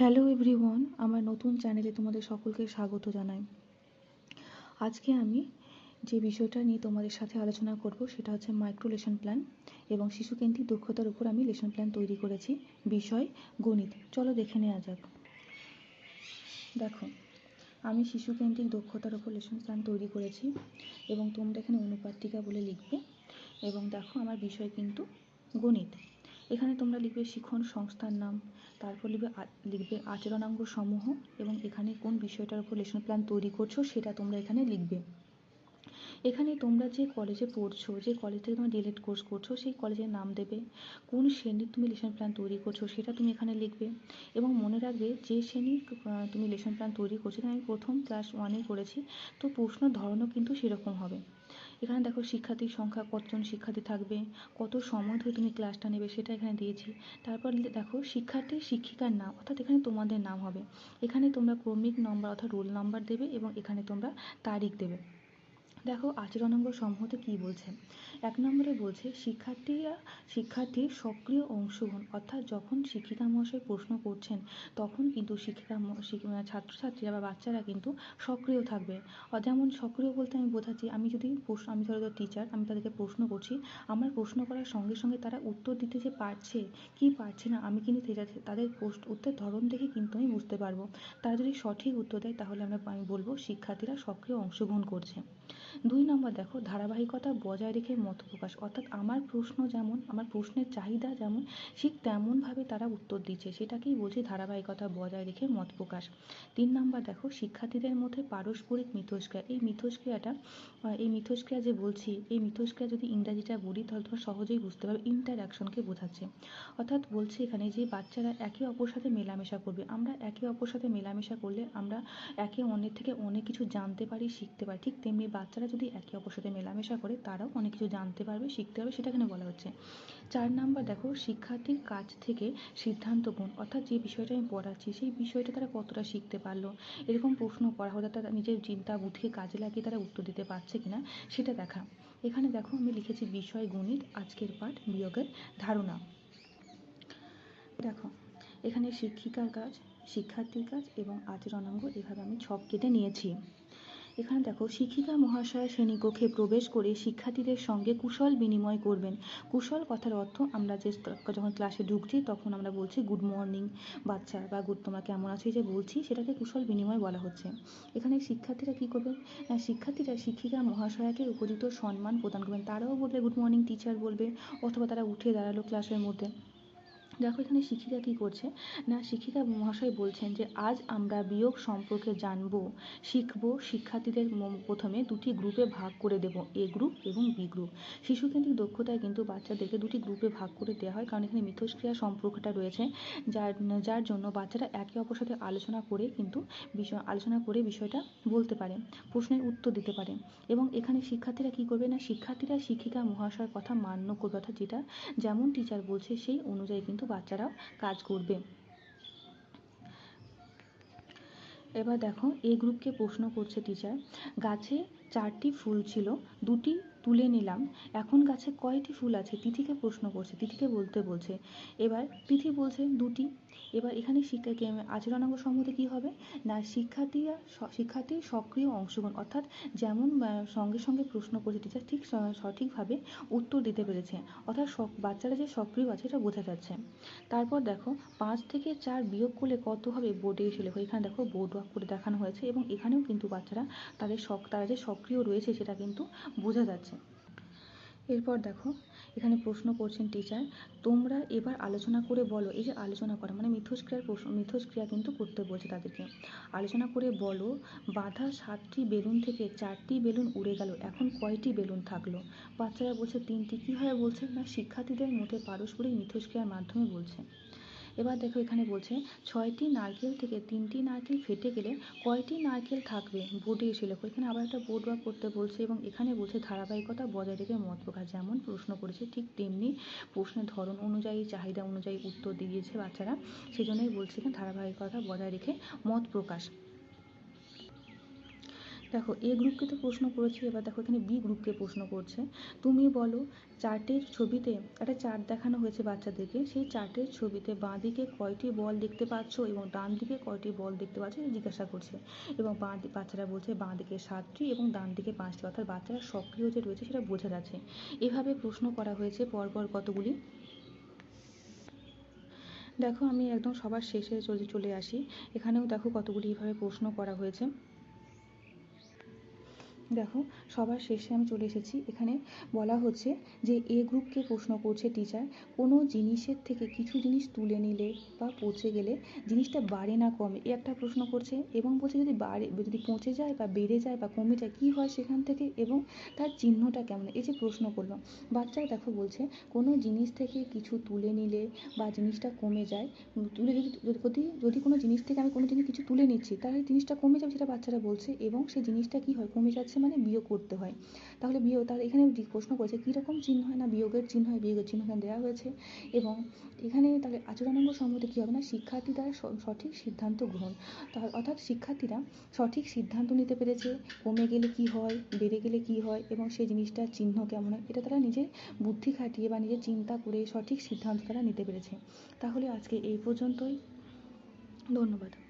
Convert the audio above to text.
Hello everyone আমার নতুন চ্যানেলে তোমাদের সকলকে স্বাগত জানাই। আজকে আমি যে বিষয়টা নিয়ে তোমাদের সাথে আলোচনা করব সেটা হচ্ছে মাইক্রো লেসন প্ল্যান এবং শিশুকেন্দ্রিক দক্ষতার উপর আমি লেসন প্ল্যান তৈরি করেছি, বিষয় গণিত। চলো দেখে নেওয়া যাক। দেখো, আমি শিশুকেন্দ্রিক দক্ষতার উপর লেসন প্ল্যান তৈরি করেছি এবং তোমরা এখানে অনুপাতিকা বলে লিখবে। এবং দেখো, আমার বিষয় কিন্তু গণিত। এখানে তোমরা লিখবে শিখন সংস্থার নাম, তারপর লিখবে লিখবে আচরণাঙ্গ সমূহ এবং এখানে কোন বিষয়টার উপর লেসন প্ল্যান তৈরি করছ সেটা তোমরা এখানে লিখবে। এখানে তোমরা যে কলেজে পড়ছো, যে কলেজ থেকে তোমরা ডিএলএড কোর্স করছ, সেই কলেজের নাম দেবে। কোন শ্রেণির তুমি লেসন প্ল্যান তৈরি করছ সেটা তুমি এখানে লিখবে এবং মনে রাখবে যে শ্রেণির তুমি লেসন প্ল্যান তৈরি করছ আমি প্রথম ক্লাস ওয়ানে করেছি, তো প্রশ্ন ধরনও কিন্তু সেরকম হবে। এখানে দেখো শিক্ষার্থীর সংখ্যা, কতজন শিক্ষার্থী থাকবে, কত সময় ধরে তুমি ক্লাসটা নেবে সেটা এখানে দিয়েছি। তারপর দেখো শিক্ষার্থী শিক্ষিকার নাম, অর্থাৎ এখানে তোমাদের নাম হবে। এখানে তোমরা ক্রমিক নম্বর অর্থাৎ রোল নাম্বার দেবে এবং এখানে তোমরা তারিখ দেবে। দেখো, আচরণাঙ্গ সমূহতে কী বলছে? এক নম্বরে বলছে, শিক্ষার্থীরা, শিক্ষার্থীর সক্রিয় অংশগ্রহণ, অর্থাৎ যখন শিক্ষিকা মহাশয় প্রশ্ন করছেন, তখন কিন্তু শিক্ষিকা ছাত্রছাত্রীরা বা বাচ্চারা কিন্তু সক্রিয় থাকবে। যেমন সক্রিয় বলতে আমি বোঝাচ্ছি, আমি যদি প্রশ্ন, আমি ধরো টিচার আমি তাদেরকে প্রশ্ন করছি, আমার প্রশ্ন করার সঙ্গে সঙ্গে তারা উত্তর দিতে যে পারছে, কি পারছে না, আমি কিন্তু তাদের পোস্ট উত্তর ধরন দেখে কিন্তু আমি বুঝতে পারব। তারা যদি সঠিক উত্তর দেয়, তাহলে আমরা, আমি বলব, শিক্ষার্থীরা সক্রিয় অংশগ্রহণ করছে। দুই নম্বর দেখো, ধারাবাহিকতা বজায় রেখে মত প্রকাশ। অর্থাৎ আমার প্রশ্ন যেমন, আমার প্রশ্নের চাহিদা যেমন, ঠিক তেমনভাবে তারা উত্তর দিচ্ছে। সেটাকেই বলছি ধারাবাহিকতা বজায় রেখে মত প্রকাশ। তিন নম্বর দেখো, শিক্ষার্থীদের মধ্যে পারস্পরিক মিথস্ক্রিয়া। এই মিথস্ক্রিয়াটা এই মিথস্ক্রিয়া যে বলছি, এই মিথস্ক্রিয়া যদি ইংরাজিটা বলি, তাহলে তোমরা সহজেই বুঝতে পারবে ইন্টারঅ্যাকশনকে বোঝাচ্ছে। অর্থাৎ বলছে এখানে যে বাচ্চারা একে অপর সাথে মেলামেশা করবে। আমরা একে অপর সাথে মেলামেশা করলে আমরা একে অন্যের থেকে অনেক কিছু জানতে পারি, শিখতে পারি। ঠিক তেমনি বাচ্চারা যদি একে অপর সাথে মেলামেশা করে, তারাও অনেক কিছু জানতে পারবে, শিখতে পারবে সেটা এখানে বলা হচ্ছে। চার নাম্বার, দেখো, শিক্ষার্থীর কাছ থেকে সিদ্ধান্ত গুণ। অর্থাৎ যে বিষয়টা আমি পড়াচ্ছি, সেই বিষয়টা তারা কতটা শিখতে পারল? এরকম প্রশ্ন করা হলে তারা নিজের চিন্তা বুদ্ধিকে কাজে লাগিয়ে তারা উত্তর দিতে পারছে কিনা, সেটা দেখা। এখানে দেখো, আমি লিখেছি বিষয় গণিত, আজকের পাঠ, বিয়োগের ধারণা। দেখো, এখানে শিক্ষিকার কাজ, শিক্ষার্থীর কাজ এবং আচরণাঙ্গ এভাবে আমি ছক কেটে নিয়েছি। এখানে দেখো, শিক্ষিকা মহাশয় শ্রেণীকক্ষে প্রবেশ করে শিক্ষার্থীদের সঙ্গে কুশল বিনিময় করবেন। কুশল কথার অর্থ আমরা যে যখন ক্লাসে ঢুকছি, তখন আমরা বলছি গুড মর্নিং বাচ্চা, বা গুড তোমরা কেমন আছো? যে বলছি, সেটাকে কুশল বিনিময় বলা হচ্ছে। এখানে শিক্ষার্থীরা কী করবেন? শিক্ষার্থীরা শিক্ষিকা মহাশয়াকে উপযুক্ত সম্মান প্রদান করবেন। তারাও বলবে গুড মর্নিং টিচার বলবে, অথবা তারা উঠে দাঁড়াল ক্লাসের মধ্যে। দেখো, এখানে শিক্ষিকা কী করছে? না, শিক্ষিকা মহাশয় বলছেন যে, আজ আমরা বিয়োগ সম্পর্কে জানব, শিখব, শিক্ষার্থীদের প্রথমে দুটি গ্রুপে ভাগ করে দেব এ গ্রুপ এবং বি গ্রুপ শিশুকেন্দ্রিক দক্ষতায় কিন্তু বাচ্চাদেরকে দুটি গ্রুপে ভাগ করে দেওয়া হয়, কারণ এখানে মিথস্ক্রিয়া সম্পর্কটা রয়েছে, যার যার জন্য বাচ্চারা একে অপর সাথে আলোচনা করে কিন্তু বিষয়, আলোচনা করে বিষয়টা বলতে পারে, প্রশ্নের উত্তর দিতে পারে। এবং এখানে শিক্ষার্থীরা কী করবে না? শিক্ষার্থীরা শিক্ষিকা মহাশয়ের কথা মান্য করবে, অর্থাৎ যেটা যেমন টিচার বলছে, সেই অনুযায়ী কিন্তু বাচ্চারাও কাজ করবে। এবার দেখো এ গ্রুপকে প্রশ্ন করছে টিচার গাছে চারটি ফুল ছিল, দুটি তুলে নিলাম। এখন গাছে কয়টি ফুল আছে? তিথিকে প্রশ্ন করছে, তিথিকে বলতে বলছে। এবার তিথি বলছে দুটি। এবার এখানে শিক্ষাকে আচরণাঙ্গ সম্মতি কী হবে? না, শিক্ষার্থীরা শিক্ষার্থীর সক্রিয় অংশগ্রহণ, অর্থাৎ যেমন সঙ্গে সঙ্গে প্রশ্ন করছে টিচার ঠিক সঠিকভাবে উত্তর দিতে পেরেছে, অর্থাৎ বাচ্চারা যে সক্রিয় আছে এটা বোঝা যাচ্ছে। তারপর দেখো, পাঁচ থেকে চার বিয়োগ করলে কত হবে? বোর্ডে এসে লেখো। এখানে দেখো বোর্ড ওয়ার্ক করে দেখানো হয়েছে এবং এখানেও কিন্তু বাচ্চারা তাদের শখ তারা যে সক্রিয় রয়েছে সেটা কিন্তু বোঝা যাচ্ছে। এরপর দেখো, এখানে প্রশ্ন করছেন টিচার তোমরা এবার আলোচনা করে বলো, এই যে আলোচনা করা মানে মিথস্ক্রিয়ার প্রশ্ন, মিথস্ক্রিয়া কিন্তু করতে বলছে তাদেরকে। আলোচনা করে বলো, বাঁধা সাতটি বেলুন থেকে চারটি বেলুন উড়ে গেল, এখন কয়টি বেলুন থাকল? বাচ্চারা বলছে, তিনটি। কীভাবে বলছে? না, শিক্ষার্থীদের মধ্যে পারস্পরিক মিথস্ক্রিয়ার মাধ্যমে বলছে। এবার দেখো এখানে বলছে, ছয়টি নারকেল থেকে তিনটি নারকেল ফেটে গেলে কয়টি নারকেল থাকবে? বোর্ডে এসে লেখো। এখানে আবার একটা বোর্ড ওয়ার্ক করতে বলছে এবং এখানে বলছে ধারাবাহিকতা বজায় রেখে মত প্রকাশ। যেমন প্রশ্ন করেছে, ঠিক তেমনি প্রশ্নের ধরন অনুযায়ী, চাহিদা অনুযায়ী উত্তর দিয়েছে বাচ্চারা। সেজন্যই বলছে এখানে ধারাবাহিকতা বজায় রেখে মত প্রকাশ। দেখো এ গ্রুপকে তো প্রশ্ন করেছি, এবার দেখো এখানে বি গ্রুপকে প্রশ্ন করছে। তুমি বলো, চার্টের ছবিতে একটা চার্ট দেখানো হয়েছে বাচ্চাদেরকে, সেই চার্টের ছবিতে বাঁ দিকে কয়টি বল দেখতে পাচ্ছ এবং ডান দিকে কয়টি বল দেখতে পাচ্ছ জিজ্ঞাসা করছে। এবং বাঁ বাচ্চারা বলছে বাঁ দিকে সাতটি এবং ডান দিকে পাঁচটি, অর্থাৎ বাচ্চারা সক্রিয় যে রয়েছে সেটা বোঝা যাচ্ছে। এভাবে প্রশ্ন করা হয়েছে পরপর কতগুলি? দেখো, আমি একদম সবার শেষে চলে চলে আসি। এখানেও দেখো কতগুলি এভাবে প্রশ্ন করা হয়েছে। দেখো, সবার শেষে আমি চলে এসেছি। এখানে বলা হচ্ছে যে, এ গ্রুপকে প্রশ্ন করছে টিচার কোনো জিনিসের থেকে কিছু জিনিস তুলে নিলে বা পচে গেলে জিনিসটা বাড়ে না কমে? এ একটা প্রশ্ন করছে এবং বলছে, যদি বাড়ে, যদি পচে যায় বা বেড়ে যায় বা কমে যায়, কী হয় সেখান থেকে এবং তার চিহ্নটা কেমন? এই যে প্রশ্ন করল। বাচ্চারা দেখো বলছে, কোনো জিনিস থেকে কিছু তুলে নিলে বা জিনিসটা কমে যায়, তুলে যদি যদি যদি কোনো জিনিস থেকে আমি কোনো জিনিস কিছু তুলে নিচ্ছি, তাহলে জিনিসটা কমে যাবে সেটা বাচ্চারা বলছে এবং সেই জিনিসটা কী হয়? কমে যাচ্ছে মানে বিয়োগ করতে হয়। তাহলে বিয়োগ, তাহলে এখানে প্রশ্ন করেছে, কীরকম চিহ্ন হয় না বিয়োগের চিহ্ন হয়, বিয়োগের চিহ্ন এখানে দেওয়া হয়েছে। এবং এখানে তাহলে আচরণাঙ্গ সম্বন্ধে কী হবে না? শিক্ষার্থী দ্বারা সঠিক সিদ্ধান্ত গ্রহণ। তাহলে অর্থাৎ শিক্ষার্থীরা সঠিক সিদ্ধান্ত নিতে পেরেছে, কমে গেলে কী হয়, বেড়ে গেলে কী হয়, এবং সেই জিনিসটার চিহ্ন কেমন হয়, এটা তারা নিজের বুদ্ধি খাটিয়ে বা নিজের চিন্তা করে সঠিক সিদ্ধান্ত তারা নিতে পেরেছে। তাহলে আজকে এই পর্যন্তই। ধন্যবাদ।